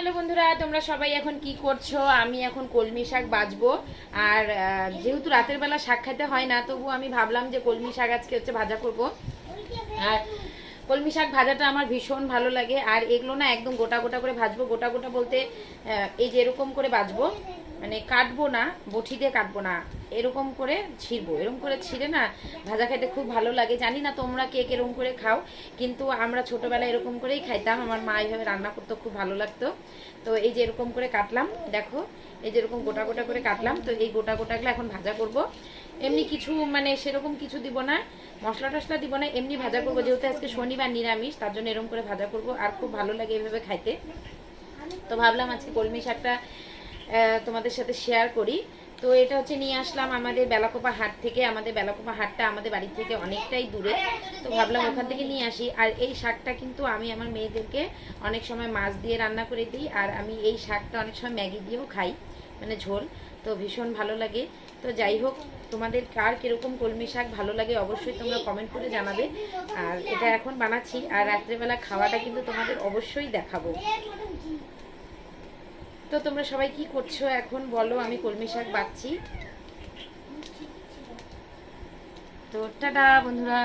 Hello বন্ধুরা, তোমরা সবাই এখন কি করছ? আমি এখন কলমি শাক বাজবো। আর যেহেতু রাতের বেলা শাক খেতে হয় না, তবু আমি ভাবলাম যে কলমি শাক আজকে হচ্ছে ভাজা করব। আর কলমি শাক ভাজাটা আমার ভীষণ ভালো লাগে। আর এগুলো না একদম গোটা গোটা করে ভাজবো। গোটা গোটা বলতে এই যে এরকম করে ভাজবো মানে কাটবো না, বটি দিয়ে কাটবো না। এরকম করে ছিঁড়বো। এরকম করে ছিঁড়ে না ভাজা খাইতে খুব ভালো লাগে। জানি না তোমরা কেক এরকম করে খাও, কিন্তু আমরা ছোটবেলায় এরকম করেই খাইতাম। আমার মা এইভাবে রান্না করতে খুব ভালো লাগতো। তো এই যে এরকম করে কাটলাম, দেখো, এই যে এরকম গোটা গোটা করে কাটলাম। তো এই গোটা গোটাগুলো এখন ভাজা করব। এমনি কিছু মানে সেরকম কিছু দিব না, মশলা টশলা দিব না, এমনি ভাজা করব। যেহেতু আজকে শনিবার নিরামিষ, তার জন্য এরকম করে ভাজা করব। আর খুব ভালো লাগে এভাবে খাইতে। তো ভাবলাম আজকে কলমি শাকটা তোমাদের সাথে শেয়ার করি। তো এটা হচ্ছে নিয়ে আসলাম আমাদের বেলাকোপা হাট থেকে। আমাদের বেলাকোপা হাটটা আমাদের বাড়ি থেকে অনেকটাই দূরে। তো ভাবলাম ওখান থেকে নিয়ে আসি। আর এই শাকটা কিন্তু আমি আমার মেয়েদেরকে অনেক সময় মাছ দিয়ে রান্না করে দিই। আর আমি এই শাকটা অনেক সময় ম্যাগি দিয়েও খাই মানে ঝোল। তো ভীষণ ভালো লাগে। তো যাই হোক, তোমাদের কার কীরকম কলমি শাক ভালো লাগে অবশ্যই তোমরা কমেন্ট করে জানাবে। আর এটা এখন বানাচ্ছি। আর রাত্রেবেলা খাওয়াটা কিন্তু তোমাদের অবশ্যই দেখাবো। তো তোমরা সবাই কি করছ এখন? বলো আমি কলমি শাক বাচ্ছি। তো টাটা বন্ধুরা।